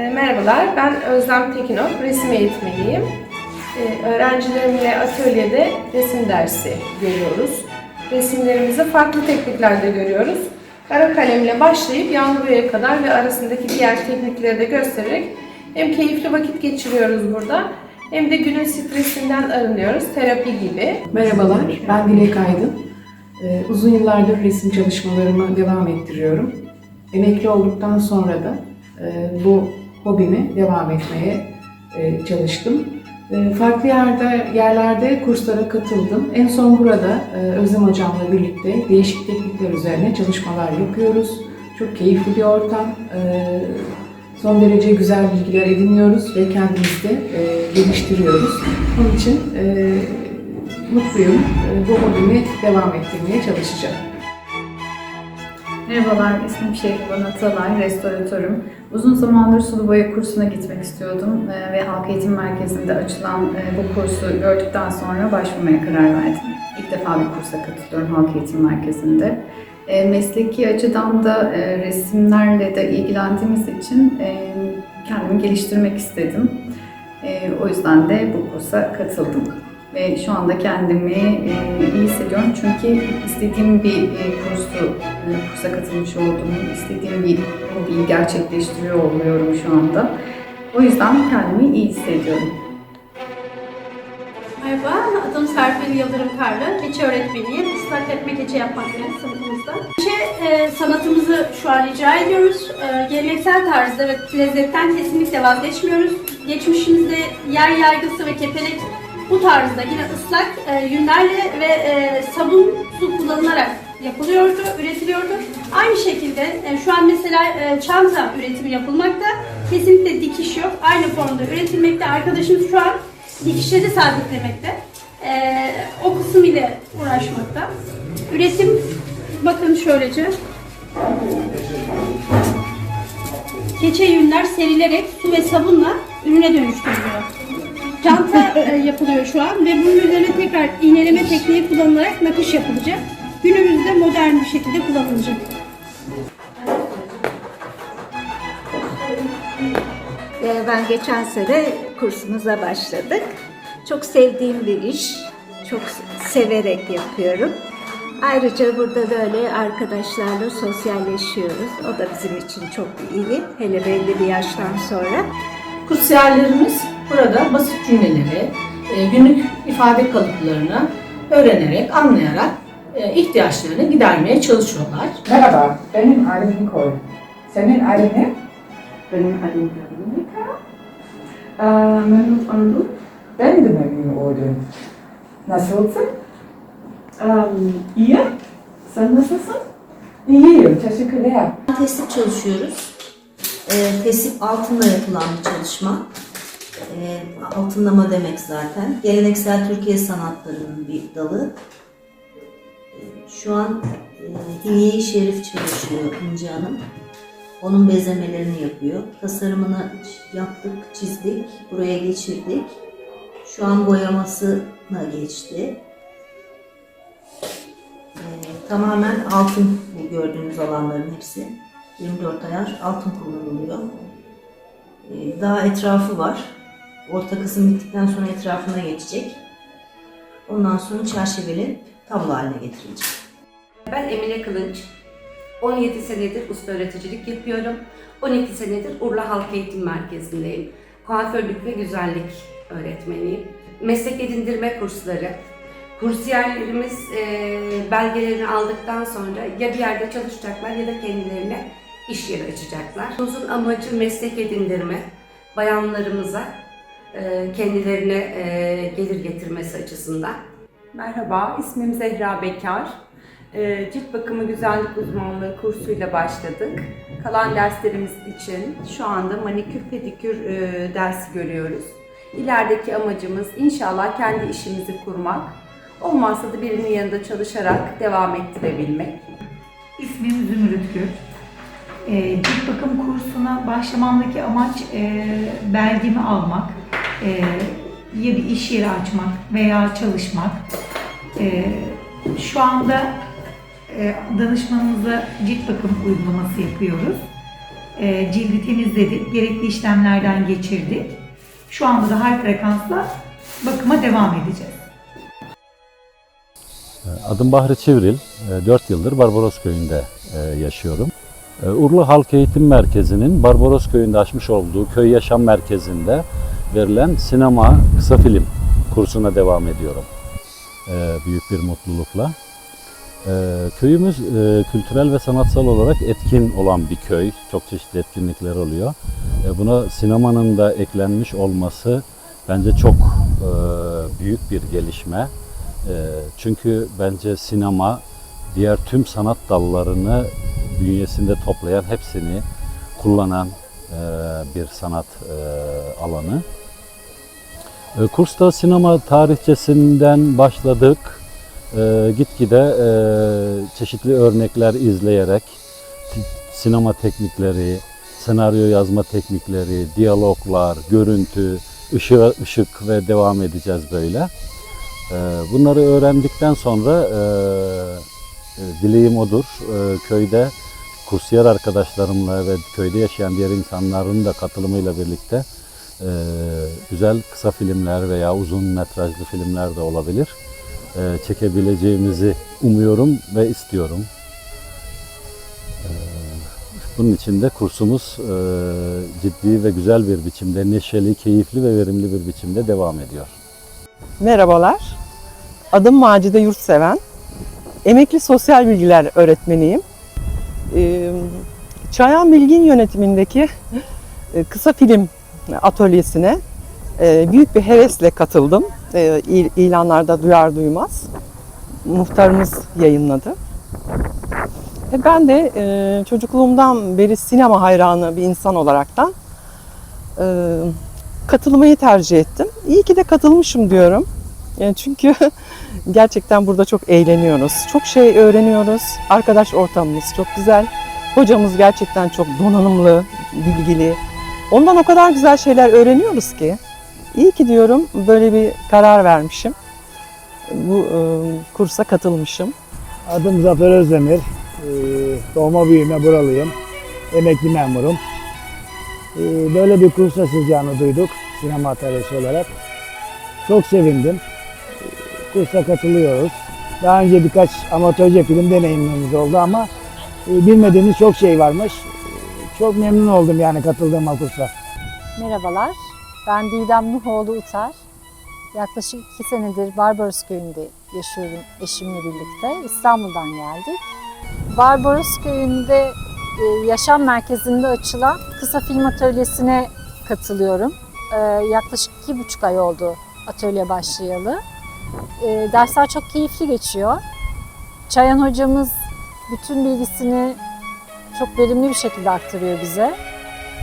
E, merhabalar, ben Özlem Tekinok, resim eğitmeniyim. E, öğrencilerimle atölyede resim dersi görüyoruz. Resimlerimizi farklı tekniklerde görüyoruz. Kara kalemle başlayıp yağlı boyaya kadar ve arasındaki diğer teknikleri de göstererek hem keyifli vakit geçiriyoruz burada hem de günün stresinden arınıyoruz, terapi gibi. Merhabalar, ben Dilek Aydın. Ee, uzun yıllardır resim çalışmalarımı devam ettiriyorum. Emekli olduktan sonra da e, bu hobimi devam etmeye e, çalıştım. E, farklı yerde yerlerde kurslara katıldım. En son burada e, Özlem Hocam'la birlikte değişik teknikler üzerine çalışmalar yapıyoruz. Çok keyifli bir ortam. Son derece güzel bilgiler ediniyoruz ve kendimizi de geliştiriyoruz. Onun için mutluyum. Bu hobimi devam ettirmeye çalışacağım. Merhabalar, ismim Şehriban Atalay, restoratörüm. Uzun zamandır sulu boya kursuna gitmek istiyordum e, ve Halk Eğitim Merkezi'nde açılan e, bu kursu gördükten sonra başvurmaya karar verdim. İlk defa bir kursa katılıyorum Halk Eğitim Merkezi'nde. E, Mesleki açıdan da resimlerle de ilgilendiğimiz için kendimi geliştirmek istedim. O yüzden de bu kursa katıldım. Ve şu anda kendimi e, iyi hissediyorum çünkü istediğim bir e, kursu, e, kursa katılmış oldum. istediğim bir hobiyi gerçekleştiriyor oluyorum şu anda. O yüzden kendimi iyi hissediyorum. Merhaba, adım Serpil Yıldırım Karlı. Keçe öğretmeniyim. Islak etme keçe yapmaktayız sınıfımızda. Keçe e, sanatımızı şu an icra ediyoruz. E, geleneksel tarzda ve lezzetten kesinlikle vazgeçmiyoruz. Geçmişimizde yer yaygısı ve kepelek bu tarzda yine ıslak e, yünlerle ve e, sabun su kullanılarak yapılıyordu, üretiliyordu. Aynı şekilde e, şu an mesela e, çanta üretimi yapılmakta. Kesinlikle dikiş yok. Aynı formda üretilmekte. Arkadaşımız şu an dikişleri sabitlemekte. Ee, o kısım ile uğraşmakta. Üretim bakın şöylece. Keçe yünler serilerek su ve sabunla ürüne dönüştürülüyor. Çanta e, yapılıyor şu an ve bunun üzerine tekrar iğneleme tekniği kullanılarak nakış yapılacak. Günümüzde modern bir şekilde kullanılacak. Ee, Ben geçen sene kursumuza başladık. Çok sevdiğim bir iş. Çok severek yapıyorum. Ayrıca burada böyle arkadaşlarla sosyalleşiyoruz. O da bizim için çok iyi. Hele belli bir yaştan sonra. Kursiyerlerimiz burada basit cümleleri, e, günlük ifade kalıplarını öğrenerek, anlayarak e, ihtiyaçlarını gidermeye çalışıyorlar. Merhaba, benim adım Nicole. Senin adın ne? Benim adım Veronica. Ee, memnun oldum. Ben de memnun oldum. Nasılsın? Um, iyi. Sen nasılsın? İyiyim, teşekkürler. Tesip çalışıyoruz. E, tesip altınla yapılan bir çalışma. E, altınlama demek zaten. Geleneksel Türkiye sanatlarının bir dalı. E, şu an e, Hilye-i Şerif çalışıyor İnci Hanım. Onun bezemelerini yapıyor. Tasarımını yaptık, çizdik, buraya geçirdik. Şu an boyamasına geçti. E, tamamen altın bu gördüğünüz alanların hepsi. 24 ayar altın kullanılıyor. Ee, Daha etrafı var. Orta kısım bittikten sonra etrafına geçecek. Ondan sonra çerçevelenip tablo haline getirilecek. Ben Emine Kılınç. 17 senedir usta öğreticilik yapıyorum. 12 senedir Urla Halk Eğitim Merkezi'ndeyim. Kuaförlük ve güzellik öğretmeniyim. Meslek edindirme kursları. Kursiyerlerimiz e, belgelerini aldıktan sonra ya bir yerde çalışacaklar ya da kendilerine iş yeri açacaklar. Uzun amacı meslek edindirme, bayanlarımıza kendilerine e, gelir getirmesi açısından. Merhaba, ismim Zehra Bekar. Ee, Cilt bakımı güzellik uzmanlığı kursuyla başladık. Kalan derslerimiz için şu anda manikür pedikür e, dersi görüyoruz. İlerideki amacımız inşallah kendi işimizi kurmak. Olmazsa da birinin yanında çalışarak devam ettirebilmek. İsmim Zümrüt Gül. E, cilt bakım kursuna başlamamdaki amaç e, belgemi almak, e, ya bir iş yeri açmak veya çalışmak. E, şu anda e, danışmanımıza cilt bakım uygulaması yapıyoruz. e, cildi temizledik, gerekli işlemlerden geçirdik. Şu anda da high frekansla bakıma devam edeceğiz. Adım Bahri Çivril. 4 yıldır Barbaros Köyü'nde e, yaşıyorum. Urla Halk Eğitim Merkezi'nin Barbaros Köyü'nde açmış olduğu köy yaşam merkezinde verilen sinema kısa film kursuna devam ediyorum. E, Büyük bir mutlulukla. E, Köyümüz e, kültürel ve sanatsal olarak etkin olan bir köy. Çok çeşitli etkinlikler oluyor. E, Buna sinemanın da eklenmiş olması bence çok e, büyük bir gelişme. E, Çünkü bence sinema diğer tüm sanat dallarını bünyesinde toplayan, hepsini kullanan e, bir sanat e, alanı. E, Kursta sinema tarihçesinden başladık. E, Gitgide e, çeşitli örnekler izleyerek sinema teknikleri, senaryo yazma teknikleri, diyaloglar, görüntü, ışığı, ışık ve devam edeceğiz böyle. Ee, Bunları öğrendikten sonra e, e, dileğim odur. E, Köyde kursiyer arkadaşlarımla ve köyde yaşayan diğer insanların da katılımıyla birlikte e, güzel kısa filmler veya uzun metrajlı filmler de olabilir. E, Çekebileceğimizi umuyorum ve istiyorum. E, Bunun için de kursumuz e, ciddi ve güzel bir biçimde, neşeli, keyifli ve verimli bir biçimde devam ediyor. Merhabalar. Adım Macide Yurtseven. Emekli sosyal bilgiler öğretmeniyim. Ee, Çayan Bilgin yönetimindeki e, kısa film atölyesine e, büyük bir hevesle katıldım. E, il- ilanlarda duyar duymaz. Muhtarımız yayınladı. Ve ben de e, çocukluğumdan beri sinema hayranı bir insan olaraktan e, katılmayı tercih ettim. İyi ki de katılmışım diyorum. Çünkü gerçekten burada çok eğleniyoruz. Çok şey öğreniyoruz. Arkadaş ortamımız çok güzel. Hocamız gerçekten çok donanımlı, bilgili. Ondan o kadar güzel şeyler öğreniyoruz ki. İyi ki diyorum böyle bir karar vermişim. Bu e, kursa katılmışım. Adım Zafer Özdemir. Ee, Doğma büyüme buralıyım. Emekli memurum. Ee, Böyle bir kurs açılacağını duyduk sinema atölyesi olarak. Çok sevindim. Ee, Kursa katılıyoruz. Daha önce birkaç amatörce film deneyimlerimiz oldu ama e, bilmediğimiz çok şey varmış. Çok memnun oldum yani katıldığıma kursa. Merhabalar, ben Didem Nuhoğlu Utar. Yaklaşık iki senedir Barbaros Köyü'nde yaşıyorum eşimle birlikte. İstanbul'dan geldik. Barbaros Köyü'nde e, yaşam merkezinde açılan kısa film atölyesine katılıyorum. E, Yaklaşık iki buçuk ay oldu atölye başlayalı. E, Dersler çok keyifli geçiyor. Çayan hocamız bütün bilgisini çok verimli bir şekilde aktarıyor bize.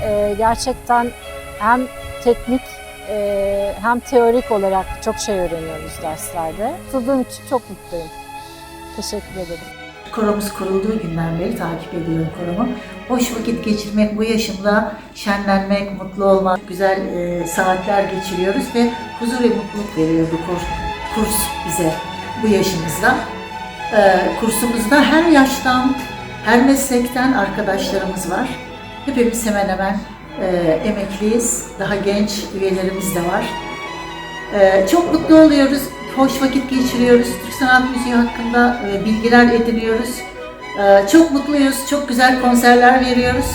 E, Gerçekten hem teknik e, hem teorik olarak çok şey öğreniyoruz derslerde. Tuttuğum için çok mutluyum. Teşekkür ederim. Koromuz kurulduğu günden beri takip ediyorum koromu. Hoş vakit geçirmek, bu yaşımda şenlenmek, mutlu olmak, güzel e, saatler geçiriyoruz ve huzur ve mutluluk veriyor bu kurs, kurs bize bu yaşımızda. E, kursumuzda her yaştan, her meslekten arkadaşlarımız var. Hepimiz hemen hemen e, emekliyiz, daha genç üyelerimiz de var. Ee, çok mutlu oluyoruz, hoş vakit geçiriyoruz, Türk sanat müziği hakkında e, bilgiler ediniyoruz. Ee, çok mutluyuz, çok güzel konserler veriyoruz.